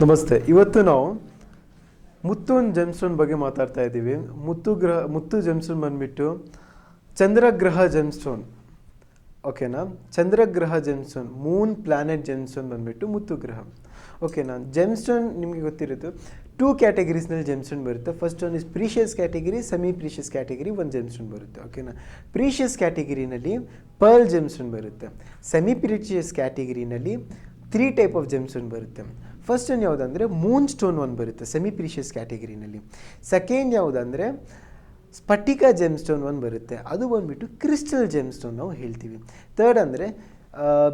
ನಮಸ್ತೆ. ಇವತ್ತು ನಾವು ಮುತ್ತು ಜೆಮ್ಸ್ಟೋನ್ ಬಗ್ಗೆ ಮಾತಾಡ್ತಾ ಇದ್ದೀವಿ. ಮುತ್ತು ಗ್ರಹ, ಮುತ್ತು ಜೆಮ್ಸ್ಟೋನ್ ಬಂದ್ಬಿಟ್ಟು ಚಂದ್ರಗ್ರಹ ಜೆಮ್ಸ್ಟೋನ್. ಓಕೆನಾ? ಚಂದ್ರಗ್ರಹ ಜೆಮ್ಸ್ಟೋನ್, ಮೂನ್ ಪ್ಲಾನೆಟ್ ಜೆಮ್ಸ್ಟೋನ್ ಬಂದ್ಬಿಟ್ಟು ಮುತ್ತು ಗ್ರಹ. ಓಕೆನಾ? ಜೆಮ್ಸ್ಟೋನ್ ನಿಮಗೆ ಗೊತ್ತಿರುತ್ತೆ. ಟೂ ಕ್ಯಾಟಗರೀಸ್ನಲ್ಲಿ ಜೆಮ್ಸ್ಟೋನ್ ಬರುತ್ತೆ. First one is precious category, semi precious category ಒಂದು ಜೆಮ್ಸ್ಟೋನ್ ಬರುತ್ತೆ. ಓಕೆನಾ? ಪ್ರೀಷಿಯಸ್ ಕ್ಯಾಟಗರಿನಲ್ಲಿ ಪರ್ಲ್ ಜೆಮ್ಸ್ಟೋನ್ ಬರುತ್ತೆ. ಸೆಮಿ ಪ್ರೀಷಿಯಸ್ ಕ್ಯಾಟಗರಿನಲ್ಲಿ ತ್ರೀ ಟೈಪ್ ಆಫ್ ಜೆಮ್ಸ್ಟೋನ್ ಬರುತ್ತೆ. ಫಸ್ಟ್ ಒಂದು ಯಾವುದಂದರೆ ಮೂನ್ ಸ್ಟೋನ್ ಒಂದು ಬರುತ್ತೆ ಸೆಮಿ ಪ್ರೀಷಿಯಸ್ ಕ್ಯಾಟಗರಿನಲ್ಲಿ ಸೆಕೆಂಡ್ ಯಾವುದಂದರೆ ಸ್ಫಟಿಕ ಜೆಮ್ ಸ್ಟೋನ್ ಒಂದು ಬರುತ್ತೆ, ಅದು ಬಂದುಬಿಟ್ಟು ಕ್ರಿಸ್ಟಲ್ ಜೆಮ್ ಸ್ಟೋನ್ ನಾವು ಹೇಳ್ತೀವಿ. ತರ್ಡ್ ಅಂದರೆ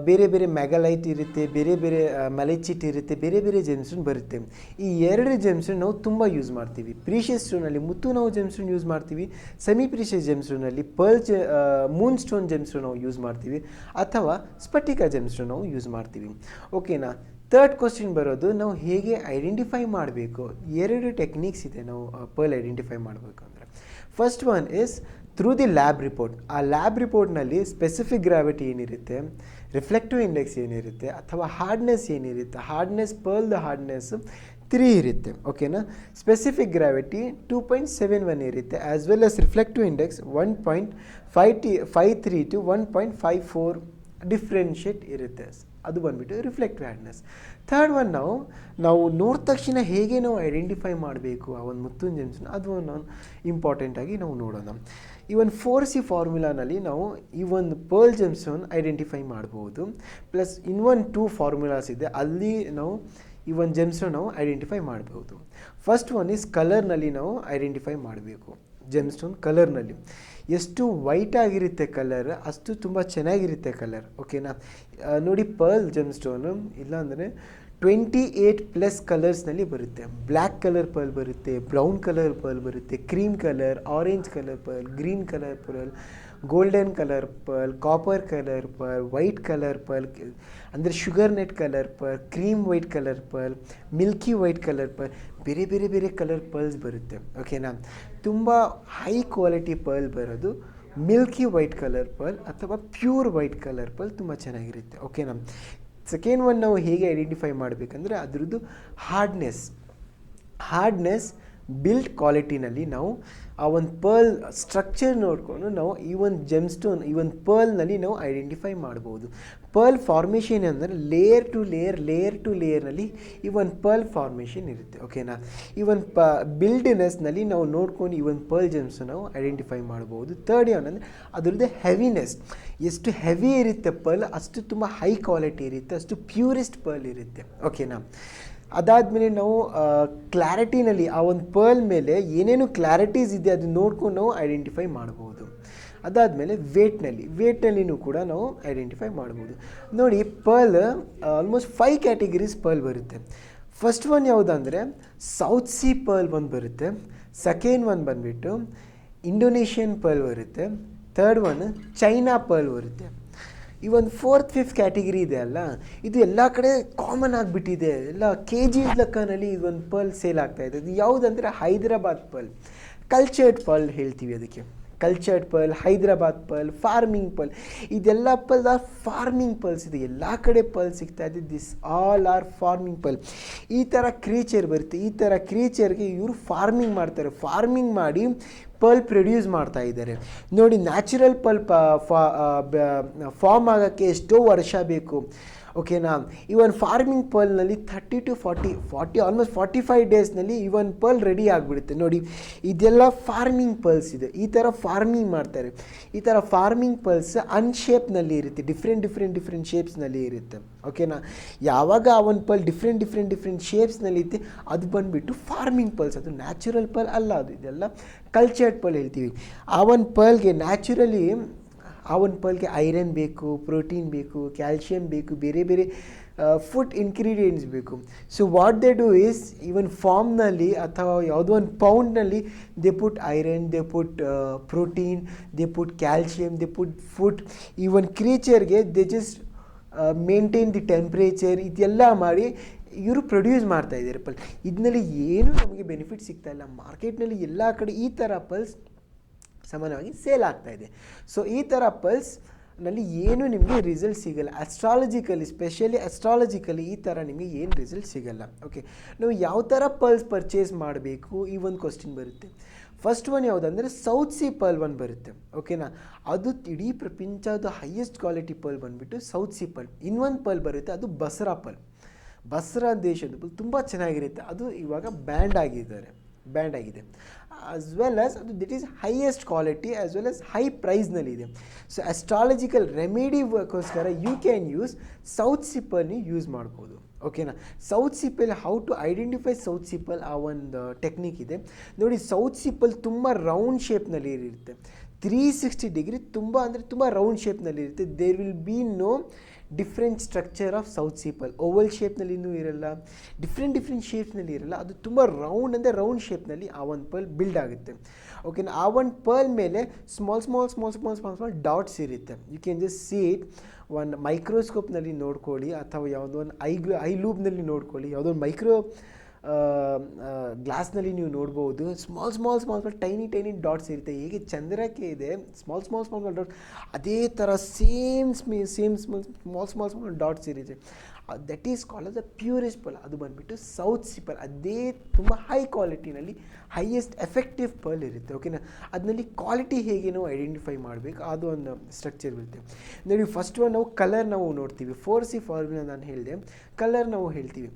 ಬೇರೆ ಬೇರೆ ಮ್ಯಾಗಲೈಟ್ ಇರುತ್ತೆ, ಬೇರೆ ಬೇರೆ ಮಲೆಚಿಟ್ ಇರುತ್ತೆ, ಬೇರೆ ಬೇರೆ ಜೆಮ್ಸ್ಟೋನ್ ಬರುತ್ತೆ. ಈ ಎರಡು ಜೆಮ್ಸ್ಟೋನ್ ನಾವು ತುಂಬ ಯೂಸ್ ಮಾಡ್ತೀವಿ. ಪ್ರೀಷಿಯಸ್ ಸ್ಟೋನಲ್ಲಿ ಮುತ್ತು ನಾವು ಜೆಮ್ಸ್ಟೋನ್ ಯೂಸ್ ಮಾಡ್ತೀವಿ ಸೆಮಿ ಪ್ರೀಷಿಯಸ್ ಜೆಮ್ಸ್ಟೋನಲ್ಲಿ ಪರ್ಲ್ ಜೆ ಮೂನ್ ಸ್ಟೋನ್ ಜೆಮ್ಸ್ಟೋನ್ ನಾವು ಯೂಸ್ ಮಾಡ್ತೀವಿ, ಅಥವಾ ಸ್ಫಟಿಕ ಜೆಮ್ಸ್ಟೋನ್ ನಾವು ಯೂಸ್ ಮಾಡ್ತೀವಿ. ಓಕೆನಾ ತರ್ಡ್ ಕ್ವಶನ್ ಬರೋದು, ನಾವು ಹೇಗೆ ಐಡೆಂಟಿಫೈ ಮಾಡಬೇಕು? ಎರಡು ಟೆಕ್ನಿಕ್ಸ್ ಇದೆ ನಾವು ಪರ್ಲ್ ಐಡೆಂಟಿಫೈ ಮಾಡಬೇಕು ಅಂದರೆ. First one is through the lab report ಆ ಲ್ಯಾಬ್ ರಿಪೋರ್ಟ್ನಲ್ಲಿ ಸ್ಪೆಸಿಫಿಕ್ ಗ್ರಾವಿಟಿ ಏನಿರುತ್ತೆ ರಿಫ್ಲೆಕ್ಟಿವ್ ಇಂಡೆಕ್ಸ್ ಏನಿರುತ್ತೆ, ಅಥವಾ ಹಾರ್ಡ್ನೆಸ್ ಏನಿರುತ್ತೆ ಹಾರ್ಡ್ನೆಸ್ ಪರ್ಲ್ದ ಹಾರ್ಡ್ನೆಸ್ ತ್ರೀ ಇರುತ್ತೆ ಓಕೆನಾ specific gravity two point seven one ಇರುತ್ತೆ as well as reflective index one point fifty five three to one point five four differentiate ಇರುತ್ತೆ. ಅದು ಬಂದುಬಿಟ್ಟು ರಿಫ್ಲೆಕ್ಟ್ ಹ್ಯಾಡ್ನೆಸ್ ಥರ್ಡ್ ಒನ್ ನಾವು ನಾವು ನೋಡಿದ ತಕ್ಷಣ ಹೇಗೆ ನಾವು ಐಡೆಂಟಿಫೈ ಮಾಡಬೇಕು ಆ ಒಂದು ಮುತ್ತುನ್ ಜೆಮ್ಸ್ನ ಅದು ಒಂದು ಇಂಪಾರ್ಟೆಂಟಾಗಿ ನಾವು ನೋಡೋಣ. ಈ ಒಂದು ಫೋರ್ ಸಿ ಫಾರ್ಮುಲಾನಲ್ಲಿ ನಾವು ಈ ಒಂದು ಪರ್ಲ್ ಜೆಮ್ಸ್ಟೋನ್ ಐಡೆಂಟಿಫೈ ಮಾಡ್ಬೋದು. Plus in one two formulas ಇದೆ, ಅಲ್ಲಿ ನಾವು ಈ ಒಂದು ಜೆಮ್ಸನ್ನು ನಾವು ಐಡೆಂಟಿಫೈ ಮಾಡ್ಬೋದು. ಫಸ್ಟ್ ಒನ್ ಈಸ್ ಕಲರ್ನಲ್ಲಿ ನಾವು ಐಡೆಂಟಿಫೈ ಮಾಡಬೇಕು. ಜೆಮ್ಸ್ಟೋನ್ ಕಲರ್ನಲ್ಲಿ ಎಷ್ಟು ವೈಟ್ ಆಗಿರುತ್ತೆ ಕಲರ್ ಅಷ್ಟು ತುಂಬ ಚೆನ್ನಾಗಿರುತ್ತೆ ಕಲರ್ ಓಕೆನಾ ನೋಡಿ ಪರ್ಲ್ ಜೆಮ್ಸ್ಟೋನು ಇಲ್ಲಾಂದರೆ ಟ್ವೆಂಟಿ ಏಯ್ಟ್ ಪ್ಲಸ್ ಕಲರ್ಸ್ನಲ್ಲಿ ಬರುತ್ತೆ. ಬ್ಲ್ಯಾಕ್ ಕಲರ್ ಪರ್ಲ್ ಬರುತ್ತೆ ಬ್ರೌನ್ ಕಲರ್ ಪರ್ಲ್ ಬರುತ್ತೆ cream colour orange colour pearl green colour pearl golden colour pearl copper colour pearl white colour pearl ಅಂದರೆ sugar net colour pearl cream white colour pearl milky white colour pearl ಬೇರೆ ಬೇರೆ ಬೇರೆ colour pearls ಬರುತ್ತೆ ಓಕೆನಾ ತುಂಬ high quality pearl ಬರೋದು milky white colour pearl ಅಥವಾ pure white colour pearl ತುಂಬ ಚೆನ್ನಾಗಿರುತ್ತೆ ಓಕೆನಾ ಸೆಕೆಂಡ್ ಒನ್ ನಾವು ಹೇಗೆ ಐಡೆಂಟಿಫೈ ಮಾಡಬೇಕಂದ್ರೆ ಅದರದ್ದು ಹಾರ್ಡ್ನೆಸ್ ಹಾರ್ಡ್ನೆಸ್ ಬಿಲ್ಡ್ ಕ್ವಾಲಿಟಿನಲ್ಲಿ ನಾವು ಆ ಒಂದು ಪರ್ಲ್ ಸ್ಟ್ರಕ್ಚರ್ ನೋಡಿಕೊಂಡು ನಾವು ಈ ಒಂದು ಜೆಮ್ಸ್ಟೋನ್ ಈ ಒಂದು ಪರ್ಲ್ನಲ್ಲಿ ನಾವು ಐಡೆಂಟಿಫೈ ಮಾಡ್ಬೋದು. ಪರ್ಲ್ ಫಾರ್ಮೇಷನ್ ಅಂದರೆ layer to layer layer to ಲೇಯರ್ನಲ್ಲಿ ಈ ಒಂದು ಪರ್ಲ್ ಫಾರ್ಮೇಷನ್ ಇರುತ್ತೆ ಓಕೆನಾ ಈ ಒಂದು ಪ ಬಿಲ್ಡ್ನೆಸ್ನಲ್ಲಿ ನಾವು ನೋಡ್ಕೊಂಡು ಈ ಒಂದು ಪರ್ಲ್ ಜೆಮ್ಸ್ ನಾವು ಐಡೆಂಟಿಫೈ ಮಾಡ್ಬೋದು. ತರ್ಡ್ ಏನಂದರೆ ಅದರದ್ದು ಹೆವಿನೆಸ್ ಎಷ್ಟು ಹೆವಿ ಇರುತ್ತೆ ಪರ್ಲ್ ಅಷ್ಟು ತುಂಬ ಹೈ ಕ್ವಾಲಿಟಿ ಇರುತ್ತೆ, ಅಷ್ಟು ಪ್ಯೂರೆಸ್ಟ್ ಪರ್ಲ್ ಇರುತ್ತೆ ಓಕೆನಾ ಅದಾದಮೇಲೆ ನಾವು ಕ್ಲಾರಿಟಿನಲ್ಲಿ ಆ ಒಂದು ಪರ್ಲ್ ಮೇಲೆ ಏನೇನು ಕ್ಲಾರಿಟೀಸ್ ಇದೆ ಅದನ್ನ ನೋಡ್ಕೊಂಡು ನಾವು ಐಡೆಂಟಿಫೈ ಮಾಡ್ಬೋದು. ಅದಾದಮೇಲೆ ವೇಟ್ನಲ್ಲಿ ವೇಟ್ನಲ್ಲಿನೂ ಕೂಡ ನಾವು ಐಡೆಂಟಿಫೈ ಮಾಡ್ಬೋದು. ನೋಡಿ pearl almost five categories pearl ಬರುತ್ತೆ. ಫಸ್ಟ್ ಒನ್ ಯಾವುದಂದರೆ ಸೌತ್ ಸಿ ಪರ್ಲ್ ಒಂದು ಬರುತ್ತೆ. ಸೆಕೆಂಡ್ ಒನ್ ಬಂದುಬಿಟ್ಟು ಇಂಡೋನೇಷಿಯನ್ ಪರ್ಲ್ ಬರುತ್ತೆ. ಥರ್ಡ್ ಒನ್ ಚೈನಾ ಪರ್ಲ್ ಬರುತ್ತೆ. ಈ ಒಂದು ಫೋರ್ತ್ ಫಿಫ್ತ್ ಕ್ಯಾಟಗರಿ ಇದೆ ಅಲ್ಲ? ಇದು ಎಲ್ಲ ಕಡೆ ಕಾಮನ್ ಆಗಿಬಿಟ್ಟಿದೆ. ಎಲ್ಲ ಕೆ ಜಿ ಲೆಕ್ಕನಲ್ಲಿ ಇದೊಂದು ಪರ್ಲ್ ಸೇಲ್ ಆಗ್ತಾ ಇದೆ. ಇದು ಯಾವುದಂದರೆ ಹೈದರಾಬಾದ್ ಪರ್ಲ್ ಕಲ್ಚರ್ಡ್ ಪರ್ಲ್ ಹೇಳ್ತೀವಿ ಅದಕ್ಕೆ. Cultured pearl Hyderabad pearl farming pearl ಇದೆಲ್ಲ ಪರ್ಲ್ ಆರ್ ಫಾರ್ಮಿಂಗ್ ಪರ್ಲ್ಸ್ ಇದೆ. ಎಲ್ಲ ಕಡೆ ಪರ್ಲ್ ಸಿಗ್ತಾ ಇದೆ. This all are farming pearl ಈ ಥರ ಕ್ರೀಚರ್ ಬರುತ್ತೆ. ಈ ಥರ ಕ್ರೀಚರ್ಗೆ ಇವರು ಫಾರ್ಮಿಂಗ್ ಮಾಡ್ತಾರೆ. ಫಾರ್ಮಿಂಗ್ ಮಾಡಿ ಪರ್ಲ್ ಪ್ರೊಡ್ಯೂಸ್ ಮಾಡ್ತಾ ಇದ್ದಾರೆ. ನೋಡಿ ನ್ಯಾಚುರಲ್ ಪರ್ಲ್ ಫಾರ್ಮ್ ಆಗೋಕ್ಕೆ ಎಷ್ಟೋ ವರ್ಷ ಬೇಕು. ಓಕೆನಾ even farming ಪರ್ಲ್ನಲ್ಲಿ thirty to forty forty almost forty five ಡೇಸ್ನಲ್ಲಿ even pearl ready ಆಗಿಬಿಡುತ್ತೆ. ನೋಡಿ, ಇದೆಲ್ಲ ಫಾರ್ಮಿಂಗ್ ಪರ್ಲ್ಸ್ ಇದೆ. ಈ ಥರ ಫಾರ್ಮಿಂಗ್ ಮಾಡ್ತಾರೆ. ಈ ಥರ ಫಾರ್ಮಿಂಗ್ ಪರ್ಲ್ಸ್ ಅನ್ಶೇಪ್ನಲ್ಲಿ ಇರುತ್ತೆ. ಡಿಫ್ರೆಂಟ್ ಡಿಫ್ರೆಂಟ್ ಡಿಫ್ರೆಂಟ್ ಶೇಪ್ಸ್ನಲ್ಲಿ ಇರುತ್ತೆ. ಓಕೆನಾ ಯಾವಾಗ ಒಂದು ಪರ್ಲ್ ಡಿಫ್ರೆಂಟ್ ಡಿಫ್ರೆಂಟ್ ಡಿಫ್ರೆಂಟ್ ಶೇಪ್ಸ್ನಲ್ಲಿ ಇರುತ್ತೆ ಅದು ಬಂದುಬಿಟ್ಟು ಫಾರ್ಮಿಂಗ್ ಪರ್ಲ್ಸ್ ಅದು ನ್ಯಾಚುರಲ್ ಪರ್ಲ್ ಅಲ್ಲ ಅದು. ಇದೆಲ್ಲ ಕಲ್ಚರ್ಡ್ ಪರ್ಲ್ ಹೇಳ್ತೀವಿ. ಆ ಒಂದು ಪರ್ಲ್ಗೆ ನ್ಯಾಚುರಲಿ ಆ ಒಂದು ಪಲ್ಗೆ ಐರನ್ ಬೇಕು, ಪ್ರೋಟೀನ್ ಬೇಕು, ಕ್ಯಾಲ್ಶಿಯಂ ಬೇಕು, ಬೇರೆ ಬೇರೆ ಫುಡ್ ಇನ್ಗ್ರೀಡಿಯೆಂಟ್ಸ್ ಬೇಕು. So what they do is even ಫಾರ್ಮ್ನಲ್ಲಿ ಅಥವಾ ಯಾವುದೋ ಒಂದು ಪೌಂಡ್ನಲ್ಲಿ they put iron they put protein they put calcium they put food ಈ ಒಂದು ಕ್ರೀಚರ್ಗೆ they just maintain the temperature ಇದೆಲ್ಲ ಮಾಡಿ ಇವರು ಪ್ರೊಡ್ಯೂಸ್ ಮಾಡ್ತಾ ಇದ್ದಾರೆ ಪಲ್. ಇದ್ರಲ್ಲಿ ಏನು ನಮಗೆ ಬೆನಿಫಿಟ್ ಸಿಗ್ತಾ ಇಲ್ಲ. ಮಾರ್ಕೆಟ್ನಲ್ಲಿ ಎಲ್ಲ ಕಡೆ ಈ ಥರ ಪಲ್ಸ್ ಸಮಾನವಾಗಿ ಸೇಲ್ ಆಗ್ತಾ ಇದೆ. ಸೊ ಈ ಥರ ಪಲ್ಸ್ನಲ್ಲಿ ಏನು ನಿಮಗೆ ರಿಸಲ್ಟ್ ಸಿಗಲ್ಲ. ಅಸ್ಟ್ರಾಲಜಿಕಲಿ ಸ್ಪೆಷಲಿ ಅಸ್ಟ್ರಾಲಜಿಕಲಿ ಈ ಥರ ನಿಮಗೆ ಏನು ರಿಸಲ್ಟ್ ಸಿಗಲ್ಲ. ಓಕೆ ನಾವು ಯಾವ ಥರ ಪಲ್ಸ್ ಪರ್ಚೇಸ್ ಮಾಡಬೇಕು? ಈ ಒಂದು ಕ್ವಶನ್ ಬರುತ್ತೆ. ಫಸ್ಟ್ ಒನ್ ಯಾವುದಂದರೆ ಸೌತ್ ಸಿ ಪರ್ಲ್ ಒನ್ ಬರುತ್ತೆ. ಓಕೆನಾ ಅದು ಇಡೀ ಪ್ರಪಂಚದ ಹೈಯೆಸ್ಟ್ ಕ್ವಾಲಿಟಿ ಪರ್ಲ್ ಬಂದುಬಿಟ್ಟು ಸೌತ್ ಸಿ ಪರ್ಲ್ ಇನ್ನೊಂದು ಪರ್ಲ್ ಬರುತ್ತೆ, ಅದು ಬಸರಾ ಪರ್ಲ್ ಬಸರಾ ದೇಶದ ತುಂಬ ಚೆನ್ನಾಗಿರುತ್ತೆ. ಅದು ಇವಾಗ ಬ್ಯಾಂಡ್ ಆಗಿದ್ದಾರೆ. ಬ್ಯಾಂಡ್ ಆಗಿದೆ. ಆಸ್ ವೆಲ್ ಆಸ್ ಅದು that is highest quality as well as high ಪ್ರೈಸ್ನಲ್ಲಿದೆ so astrological ರೆಮಿಡಿಗೋಸ್ಕರ ಯು ಕ್ಯಾನ್ ಯೂಸ್ ಸೌತ್ ಸಿಪ್ಪನ್ನು ಯೂಸ್ ಮಾಡ್ಬೋದು. ಓಕೆನಾ south sea pearl how to identify south sea pearl ಆ ಒಂದು ಟೆಕ್ನಿಕ್ ಇದೆ. ನೋಡಿ ಸೌತ್ ಸೀಪಲ್ ತುಂಬ ರೌಂಡ್ ಶೇಪ್ನಲ್ಲಿ ಇರುತ್ತೆ. ತ್ರೀ ಸಿಕ್ಸ್ಟಿ ಡಿಗ್ರಿ ತುಂಬ, ಅಂದರೆ ತುಂಬ ರೌಂಡ್ ಶೇಪ್ನಲ್ಲಿ ಇರುತ್ತೆ. There will be no different structure of south sea pearl oval ಶೇಪ್ನಲ್ಲಿನೂ ಇರಲ್ಲ. ಡಿಫ್ರೆಂಟ್ ಡಿಫ್ರೆಂಟ್ ಶೇಪ್ನಲ್ಲಿ ಇರಲ್ಲ. ಅದು ತುಂಬ ರೌಂಡ್ ಅಂದರೆ ರೌಂಡ್ ಶೇಪ್ನಲ್ಲಿ ಆ ಒಂದು ಪಲ್ ಬಿಲ್ಡ್ ಆಗುತ್ತೆ. ಓಕೆನಾ ಆ ಒಂದು ಪರ್ಲ್ ಮೇಲೆ small small small small small small dots ಇರುತ್ತೆ. You can just see it ಒಂದು ಮೈಕ್ರೋಸ್ಕೋಪ್ನಲ್ಲಿ ನೋಡ್ಕೊಳ್ಳಿ ಅಥವಾ ಯಾವುದೋ ಒಂದು ಐ ಐ ಲೂಬ್ನಲ್ಲಿ ನೋಡ್ಕೊಳ್ಳಿ. ಯಾವುದೋ ಒಂದು ಮೈಕ್ರೋ ಗ್ಲಾಸ್ನಲ್ಲಿ ನೀವು ನೋಡ್ಬೋದು. Small small small small tiny tiny dots ಇರುತ್ತೆ. ಹೇಗೆ ಚಂದ್ರಕ್ಕೆ ಇದೆ. Small small small small dot ಅದೇ ಥರ same ಸ್ಮಿ same small small small small dots ಇರುತ್ತೆ. That is call as the purest pearl ಅದು ಬಂದುಬಿಟ್ಟು ಸೌತ್ ಸಿಪಲ್ ಅದೇ ತುಂಬ ಹೈ ಕ್ವಾಲಿಟಿನಲ್ಲಿ ಹೈಯೆಸ್ಟ್ ಎಫೆಕ್ಟಿವ್ ಪರ್ಲ್ ಇರುತ್ತೆ. ಓಕೆನಾ ಅದರಲ್ಲಿ ಕ್ವಾಲಿಟಿ ಹೇಗೆ ನಾವು ಐಡೆಂಟಿಫೈ ಮಾಡಬೇಕು? ಅದು ಒಂದು ಸ್ಟ್ರಕ್ಚರ್ ಇರುತ್ತೆ ನೋಡಿ ಫಸ್ಟ್ ಒನ್ ನಾವು ಕಲರ್ ನಾವು ನೋಡ್ತೀವಿ. ಫೋರ್ ಸಿ ಫಾರ್ಮುಲಾ ನಾನು ಹೇಳಿದೆ. ಕಲರ್ ನಾವು ಹೇಳ್ತೀವಿ.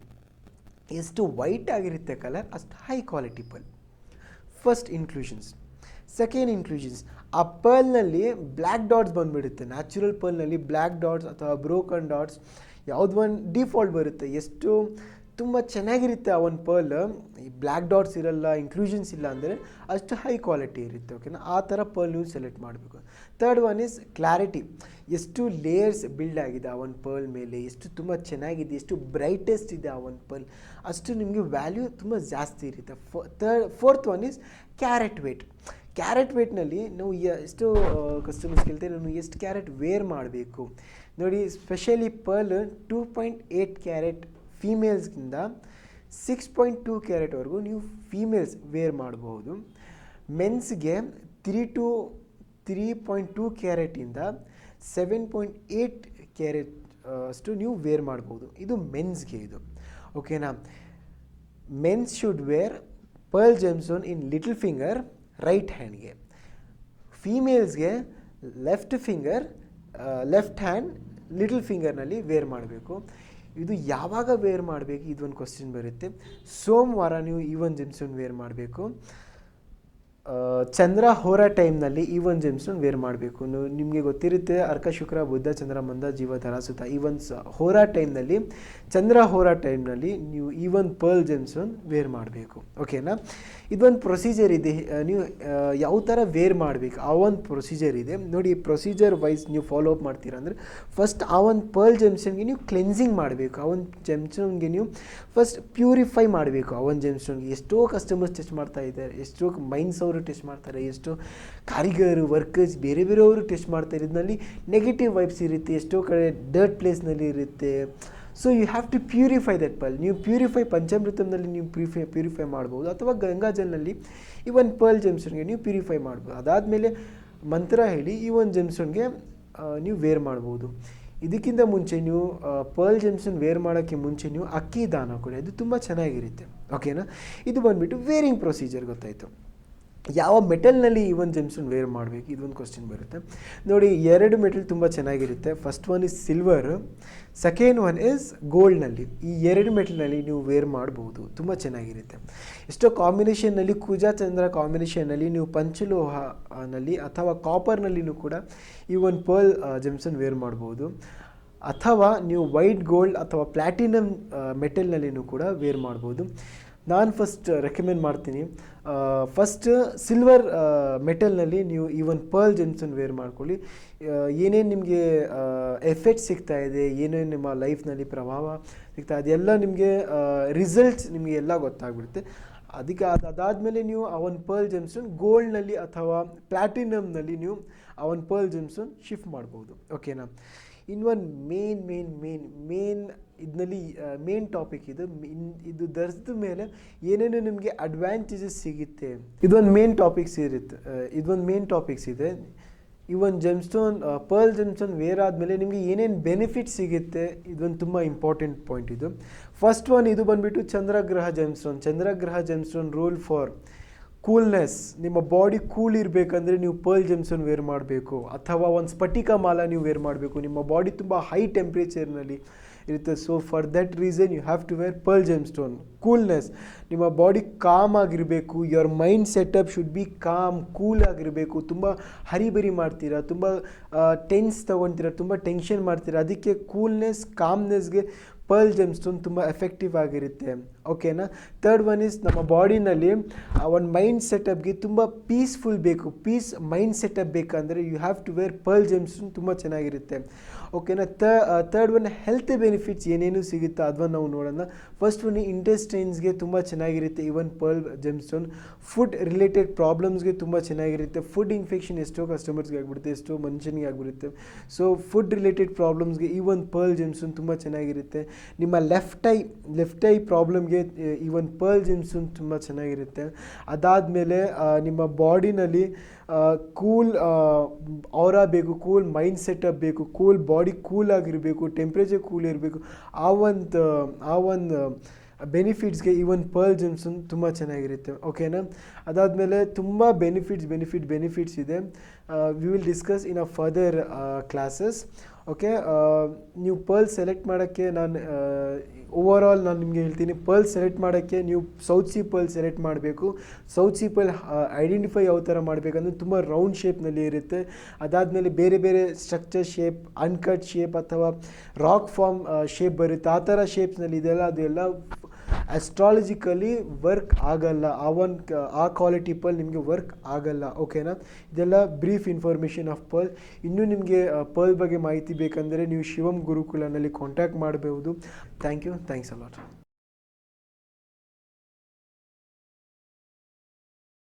ಎಷ್ಟು ವೈಟ್ ಆಗಿರುತ್ತೆ ಕಲರ್ ಅಷ್ಟು high quality pearl first inclusions second inclusions ಆ ಪರ್ಲ್ನಲ್ಲಿ ಬ್ಲ್ಯಾಕ್ ಡಾಟ್ಸ್ ಬಂದುಬಿಡುತ್ತೆ. ನ್ಯಾಚುರಲ್ ಪರ್ಲ್ನಲ್ಲಿ ಬ್ಲ್ಯಾಕ್ ಡಾಟ್ಸ್ ಅಥವಾ ಬ್ರೋಕನ್ ಡಾಟ್ಸ್ ಯಾವುದು ಒಂದು ಡಿಫಾಲ್ಟ್ ಬರುತ್ತೆ. ಎಷ್ಟು ತುಂಬ ಚೆನ್ನಾಗಿರುತ್ತೆ ಆ ಒಂದು ಪರ್ಲ್. ಈ ಬ್ಲ್ಯಾಕ್ ಡಾಟ್ಸ್ ಇರಲ್ಲ ಇನ್ಕ್ಲೂಷನ್ಸ್ ಇಲ್ಲ ಅಂದರೆ ಅಷ್ಟು ಹೈ ಕ್ವಾಲಿಟಿ ಇರುತ್ತೆ ಓಕೆನಾ ಆ ಥರ ಪರ್ಲ್ ನೀವು ಸೆಲೆಕ್ಟ್ ಮಾಡಬೇಕು. Third one is clarity. ಎಷ್ಟು ಲೇಯರ್ಸ್ ಬಿಲ್ಡ್ ಆಗಿದೆ ಆ ಒಂದು ಪರ್ಲ್ ಮೇಲೆ, ಎಷ್ಟು ತುಂಬ ಚೆನ್ನಾಗಿದೆ, ಎಷ್ಟು ಬ್ರೈಟೆಸ್ಟ್ ಇದೆ ಆ ಒಂದು ಪರ್ಲ್, ಅಷ್ಟು ನಿಮಗೆ ವ್ಯಾಲ್ಯೂ ತುಂಬ ಜಾಸ್ತಿ ಇರುತ್ತೆ. ಫೋ third fourth one is carat weight. Carat ವೇಟ್ನಲ್ಲಿ ನಾವು ಎಷ್ಟು ಕಸ್ಟಮರ್ಸ್ ಕೇಳ್ತೇವೆ ನಾನು ಎಷ್ಟು ಕ್ಯಾರೆಟ್ ವೇರ್ ಮಾಡಬೇಕು. ನೋಡಿ specially pearl two point eight carat ಫೀಮೇಲ್ಸ್ಗಿಂತ six point two ಕ್ಯಾರೆಟ್ವರೆಗೂ ನೀವು ಫೀಮೇಲ್ಸ್ ವೇರ್ ಮಾಡಬಹುದು. ಮೆನ್ಸ್ಗೆ three to three point two ಕ್ಯಾರೆಟಿಂದ seven point eight carat ಅಷ್ಟು ನೀವು ವೇರ್ ಮಾಡ್ಬೋದು ಇದು ಮೆನ್ಸ್ಗೆ ಇದು. ಓಕೆನಾ mens should wear pearl gemstone in little finger right ಹ್ಯಾಂಡ್ಗೆ ಫೀಮೇಲ್ಸ್ಗೆ left finger left hand little ಫಿಂಗರ್ನಲ್ಲಿ wear ಮಾಡಬೇಕು. ಇದು ಯಾವಾಗ ವೇರ್ ಮಾಡಬೇಕು? ಇದೊಂದು ಕ್ವಶನ್ ಬರುತ್ತೆ. ಸೋಮವಾರ ನೀವು ಈ ಒಂದು ಜಿಮ್ಸನ್ ವೇರ್ ಮಾಡಬೇಕು. ಚಂದ್ರ ಹೋರ ಟೈಮ್ನಲ್ಲಿ ಈ ಒಂದು ಜೆಮ್ಸನ್ ವೇರ್ ಮಾಡಬೇಕು. ನಿಮಗೆ ಗೊತ್ತಿರುತ್ತೆ, ಅರ್ಕ, ಶುಕ್ರ ಬುದ್ಧ ಚಂದ್ರ, ಮಂದ, ಜೀವ ಧರಾಸುತ ಈ ಒಂದು ಹೋರಾ ಟೈಮ್ನಲ್ಲಿ, ಚಂದ್ರ ಹೋರಾ ಟೈಮ್ನಲ್ಲಿ ನೀವು ಈ ಒಂದು ಪರ್ಲ್ ಜೆಮ್ಸನ್ ವೇರ್ ಮಾಡಬೇಕು. ಓಕೆನಾ? ಇದೊಂದು ಪ್ರೊಸೀಜರ್ ಇದೆ. ನೀವು ಯಾವ ಥರ ವೇರ್ ಮಾಡಬೇಕು? ಆ ಒಂದು ಪ್ರೊಸೀಜರ್ ಇದೆ. ನೋಡಿ, ಪ್ರೊಸೀಜರ್ ವೈಸ್ ನೀವು ಫಾಲೋ ಅಪ್ ಮಾಡ್ತೀರಾ ಅಂದರೆ, ಫಸ್ಟ್ ಆ ಒಂದು ಪರ್ಲ್ ಜೆಮ್ಸನ್ಗೆ ನೀವು ಕ್ಲೆನ್ಸಿಂಗ್ ಮಾಡಬೇಕು. ಆ ಒಂದು ಜೆಮ್ಸನ್ಗೆ ನೀವು ಫಸ್ಟ್ ಪ್ಯೂರಿಫೈ ಮಾಡಬೇಕು. ಆ ಒಂದು ಜೆಮ್ಸನ್ಗೆ ಎಷ್ಟೋ ಕಸ್ಟಮರ್ಸ್ ಟೆಸ್ಟ್ ಮಾಡ್ತಾ ಇದ್ದಾರೆ. ಎಷ್ಟೋ ಮೈಂಡ್ಸ್ ಅವರು ಟೆಸ್ಟ್ ಮಾಡ್ತಾರೆ. ಎಷ್ಟೋ ಕಾರಿಗರು, ವರ್ಕರ್ಸ್ ಬೇರೆ ಬೇರೆಯವರು ಟೆಸ್ಟ್ ಮಾಡ್ತಾರೆ ಇದರಲ್ಲಿ ನೆಗೆಟಿವ್ ವೈಬ್ಸ್ ಇರುತ್ತೆ, ಎಷ್ಟೋ ಕಡೆ ಡರ್ಟ್ ಪ್ಲೇಸ್ನಲ್ಲಿ ಇರುತ್ತೆ. So you have to purify that pearl ನೀವು ಪ್ಯೂರಿಫೈ ಪಂಚಾಮೃತಂನಲ್ಲಿ ನೀವು ಪ್ಯೂರಿಫೈ ಪ್ಯೂರಿಫೈ ಮಾಡ್ಬೋದು. ಅಥವಾ ಗಂಗಾಜಲ್ನಲ್ಲಿ ಈ ಒಂದು ಪರ್ಲ್ ಜೆಮ್ಸನ್ಗೆ ನೀವು ಪ್ಯೂರಿಫೈ ಮಾಡ್ಬೋದು. ಅದಾದಮೇಲೆ ಮಂತ್ರ ಹೇಳಿ ಈ ಒಂದು ಜೆಮ್ಸನ್ಗೆ ನೀವು ವೇರ್ ಮಾಡ್ಬೋದು. ಇದಕ್ಕಿಂತ ಮುಂಚೆ ನೀವು ಪರ್ಲ್ ಜೆಮ್ಸನ್ ವೇರ್ ಮಾಡೋಕ್ಕೆ ಮುಂಚೆ ನೀವು ಅಕ್ಕಿ ದಾನ ಕೊಡಿ. ಅದು ತುಂಬ ಚೆನ್ನಾಗಿರುತ್ತೆ. ಓಕೆನಾ ಇದು ಬಂದುಬಿಟ್ಟು ವೇರಿಂಗ್ ಪ್ರೊಸೀಜರ್ ಗೊತ್ತಾಯಿತು. ಯಾವ ಮೆಟಲ್ನಲ್ಲಿ ಈ ಒಂದು ಜೆಮ್ಸನ್ ವೇರ್ ಮಾಡಬೇಕು? ಇದೊಂದು ಕ್ವಶನ್ ಬರುತ್ತೆ. ನೋಡಿ, ಎರಡು ಮೆಟಲ್ ತುಂಬ ಚೆನ್ನಾಗಿರುತ್ತೆ. First one is silver second one is ಗೋಲ್ಡ್ನಲ್ಲಿ ಈ ಎರಡು ಮೆಟಲ್ನಲ್ಲಿ ನೀವು ವೇರ್ ಮಾಡ್ಬೋದು. ತುಂಬ ಚೆನ್ನಾಗಿರುತ್ತೆ. ಎಷ್ಟೋ ಕಾಂಬಿನೇಷನ್ನಲ್ಲಿ ಕುಜಾ ಚಂದ್ರ ಕಾಂಬಿನೇಷನ್ನಲ್ಲಿ ನೀವು ಪಂಚಲೋಹನಲ್ಲಿ ಅಥವಾ ಕಾಪರ್ನಲ್ಲಿನೂ ಕೂಡ ಈ ಒಂದು ಪರ್ಲ್ ಜೆಮ್ಸನ್ ವೇರ್ ಮಾಡ್ಬೋದು. ಅಥವಾ ನೀವು ವೈಟ್ ಗೋಲ್ಡ್ ಅಥವಾ ಪ್ಲ್ಯಾಟಿನಮ್ ಮೆಟಲ್ನಲ್ಲಿನೂ ಕೂಡ ವೇರ್ ಮಾಡ್ಬೋದು. ನಾನು ಫಸ್ಟ್ ರೆಕಮೆಂಡ್ ಮಾಡ್ತೀನಿ. ಫಸ್ಟ್ ಸಿಲ್ವರ್ ಮೆಟಲ್ನಲ್ಲಿ ನೀವು ಈವನ್ ಪರ್ಲ್ ಜೆಮ್ಸನ್ ವೇರ್ ಮಾಡ್ಕೊಳ್ಳಿ. ಏನೇನು ನಿಮಗೆ ಎಫೆಕ್ಟ್ ಸಿಗ್ತಾ ಇದೆ, ಏನೇನು ನಿಮ್ಮ ಲೈಫ್ನಲ್ಲಿ ಪ್ರಭಾವ ಸಿಗ್ತಾ ಇದೆ ಎಲ್ಲ ನಿಮಗೆ ರಿಸಲ್ಟ್ಸ್ ನಿಮಗೆ ಎಲ್ಲ ಗೊತ್ತಾಗ್ಬಿಡುತ್ತೆ. ಅದಕ್ಕೆ ಅದು, ಅದಾದಮೇಲೆ ನೀವು ಒಂದು ಪರ್ಲ್ ಜೆಮ್ಸನ್ ಗೋಲ್ಡ್ನಲ್ಲಿ ಅಥವಾ ಪ್ಲಾಟಿನಮ್ನಲ್ಲಿ ನೀವು ಅವನ್ ಪರ್ಲ್ ಜೆಮ್ಸನ್ ಶಿಫ್ಟ್ ಮಾಡ್ಬೋದು. ಓಕೆನಾ ಇನ್ನೊಂದು ಮೇನ್ ಮೇನ್ ಮೇನ್ ಮೇನ್ ಇದರಲ್ಲಿ ಮೇನ್ ಟಾಪಿಕ್ ಇದು. ಇನ್- ಇದು ಧರಿಸಿದ ಮೇಲೆ ಏನೇನು ನಿಮಗೆ ಅಡ್ವಾಂಟೇಜಸ್ ಸಿಗುತ್ತೆ. ಇದೊಂದು ಮೇನ್ ಟಾಪಿಕ್ಸ್ ಇರುತ್ತೆ. ಇದೊಂದು ಮೇನ್ ಟಾಪಿಕ್ಸ್ ಇದೆ. ಈ ಒಂದು ಜೆಮ್ಸ್ಟೋನ್ ಪರ್ಲ್ ಜೆಮ್ಸ್ಟೋನ್ ವೇರ್ ಆದಮೇಲೆ ನಿಮಗೆ ಏನೇನು ಬೆನಿಫಿಟ್ ಸಿಗುತ್ತೆ, ಇದೊಂದು ತುಂಬ ಇಂಪಾರ್ಟೆಂಟ್ ಪಾಯಿಂಟ್ ಇದು. ಫಸ್ಟ್ ಒನ್ ಇದು ಬಂದುಬಿಟ್ಟು ಚಂದ್ರಗ್ರಹ ಜೆಮ್ಸ್ಟೋನ್ ಚಂದ್ರಗ್ರಹ ಜೆಮ್ಸ್ಟೋನ್ ರೂಲ್ ಫಾರ್ ಕೂಲ್ನೆಸ್ ನಿಮ್ಮ ಬಾಡಿ ಕೂಲ್ ಇರಬೇಕಂದ್ರೆ ನೀವು ಪರ್ಲ್ ಜೆಮ್ಸನ್ ವೇರ್ ಮಾಡಬೇಕು. ಅಥವಾ ಒಂದು ಸ್ಫಟಿಕ ಮಾಲ ನೀವು ವೇರ್ ಮಾಡಬೇಕು. ನಿಮ್ಮ ಬಾಡಿ ತುಂಬ ಹೈ ಟೆಂಪ್ರೇಚರ್ನಲ್ಲಿ ಇರುತ್ತೆ. So for that reason you have to wear pearl gem stone coolness ನಿಮ್ಮ ಬಾಡಿ ಕಾಮ್ ಆಗಿರಬೇಕು. Your mind setup should be calm cool ಆಗಿರಬೇಕು. ತುಂಬ ಹರಿಬರಿ ಮಾಡ್ತೀರಾ. ತುಂಬ ಟೆನ್ಸ್ ತೊಗೊತೀರಾ. ತುಂಬ ಟೆನ್ಷನ್ ಮಾಡ್ತೀರಾ. ಅದಕ್ಕೆ ಕೂಲ್ನೆಸ್ ಕಾಮ್ನೆಸ್ಗೆ ಪರ್ಲ್ ಜೆಮ್ ಸ್ಟೋನ್ ತುಂಬ ಎಫೆಕ್ಟಿವ್ ಆಗಿರುತ್ತೆ. ಓಕೆನಾ ತರ್ಡ್ ಒನ್ ಇಸ್ ನಮ್ಮ ಬಾಡಿನಲ್ಲಿ ಒಂದು ಮೈಂಡ್ ಸೆಟಪ್ಗೆ ತುಂಬ ಪೀಸ್ಫುಲ್ ಬೇಕು. ಪೀಸ್ ಮೈಂಡ್ ಸೆಟಪ್ ಬೇಕಂದರೆ you have to wear pearl gems ತುಂಬ ಚೆನ್ನಾಗಿರುತ್ತೆ. ಓಕೆನಾ ತರ್ಡ್ ಒನ್ ಹೆಲ್ತ್ ಬೆನಿಫಿಟ್ಸ್ ಏನೇನು ಸಿಗುತ್ತೋ ಅದನ್ನು ನಾವು ನೋಡೋಣ. ಫಸ್ಟ್ ಒನ್ ಇಂಟೆಸ್ಟೈನ್ಸ್ಗೆ ತುಂಬ ಚೆನ್ನಾಗಿರುತ್ತೆ even pearl gemstone food related ಪ್ರಾಬ್ಲಮ್ಸ್ಗೆ ತುಂಬ ಚೆನ್ನಾಗಿರುತ್ತೆ. ಫುಡ್ ಇನ್ಫೆಕ್ಷನ್ ಎಷ್ಟೋ ಕಸ್ಟಮರ್ಸ್ಗೆ ಆಗಿಬಿಡುತ್ತೆ, ಎಷ್ಟೋ ಮನುಷ್ಯನಿಗೆ ಆಗಿಬಿಡುತ್ತೆ. ಸೊ ಫುಡ್ ರಿಲೇಟೆಡ್ ಪ್ರಾಬ್ಲಮ್ಸ್ಗೆ ಈ ಒಂದು ಪರ್ಲ್ ಜೆಮ್ಸ್ಟೋನ್ ತುಂಬ ಚೆನ್ನಾಗಿರುತ್ತೆ. ನಿಮ್ಮ ಲೆಫ್ಟ್ ಐ ಲೆಫ್ಟ್ ಐ ಪ್ರಾಬ್ಲಮ್ಗೆ ಈ ಒಂದು ಪರ್ಲ್ ಜೆಮ್ಸನ್ ತುಂಬ ಚೆನ್ನಾಗಿರುತ್ತೆ. ಅದಾದಮೇಲೆ ನಿಮ್ಮ ಬಾಡಿನಲ್ಲಿ ಕೂಲ್ ಅವರ ಬೇಕು ಕೂಲ್ ಮೈಂಡ್ ಸೆಟಪ್ ಬೇಕು ಕೂಲ್ ಬಾಡಿ ಕೂಲ್ ಆಗಿರಬೇಕು ಟೆಂಪ್ರೇಚರ್ ಕೂಲ್ ಇರಬೇಕು, ಆ ಒಂದು ಆ ಒಂದು ಬೆನಿಫಿಟ್ಸ್ಗೆ ಈ ಒಂದು ಪರ್ಲ್ ಜೆಮ್ಸನ್ ತುಂಬ ಚೆನ್ನಾಗಿರುತ್ತೆ. ಓಕೆನಾ ಅದಾದಮೇಲೆ ತುಂಬ ಬೆನಿಫಿಟ್ಸ್ ಬೆನಿಫಿಟ್ ಬೆನಿಫಿಟ್ಸ್ ಇದೆ. We will discuss in a further classes okay ನೀವು ಪರ್ಲ್ ಸೆಲೆಕ್ಟ್ ಮಾಡೋಕ್ಕೆ ನಾನು ಓವರ್ ಆಲ್ ನಾನು ನಿಮಗೆ ಹೇಳ್ತೀನಿ ಪರ್ಲ್ ಸೆಲೆಕ್ಟ್ ಮಾಡೋಕ್ಕೆ ನೀವು ಸೌತ್ ಸಿ ಪರ್ಲ್ ಸೆಲೆಕ್ಟ್ ಮಾಡಬೇಕು. ಸೌತ್ ಸಿ ಪರ್ಲ್ ಐಡೆಂಟಿಫೈ ಯಾವ ಥರ ಮಾಡಬೇಕಂದ್ರೆ ತುಂಬ ರೌಂಡ್ ಶೇಪ್ನಲ್ಲಿ ಇರುತ್ತೆ. ಅದಾದಮೇಲೆ ಬೇರೆ ಬೇರೆ ಸ್ಟ್ರಕ್ಚರ್ ಶೇಪ್ ಅನ್ಕಟ್ ಶೇಪ್ ಅಥವಾ ರಾಕ್ ಫಾರ್ಮ್ ಶೇಪ್ ಬರುತ್ತೆ. ಆ ಥರ ಶೇಪ್ಸ್ನಲ್ಲಿ ಇದೆಲ್ಲ, ಅದೆಲ್ಲ ಅಸ್ಟ್ರಾಲಜಿಕಲಿ ವರ್ಕ್ ಆಗಲ್ಲ. ಆ ಒನ್ ಆ ಕ್ವಾಲಿಟಿ ಪರ್ಲ್ ನಿಮಗೆ ವರ್ಕ್ ಆಗಲ್ಲ. ಓಕೆನಾ ಇದೆಲ್ಲ ಬ್ರೀಫ್ ಇನ್ಫಾರ್ಮೇಷನ್ ಆಫ್ ಪರ್ಲ್ ಇನ್ನೂ ನಿಮಗೆ ಪರ್ಲ್ ಬಗ್ಗೆ ಮಾಹಿತಿ ಬೇಕಂದರೆ ನೀವು ಶಿವಮ್ ಗುರುಕುಲನಲ್ಲಿ ಕಾಂಟ್ಯಾಕ್ಟ್ ಮಾಡಬಹುದು thank you thanks a lot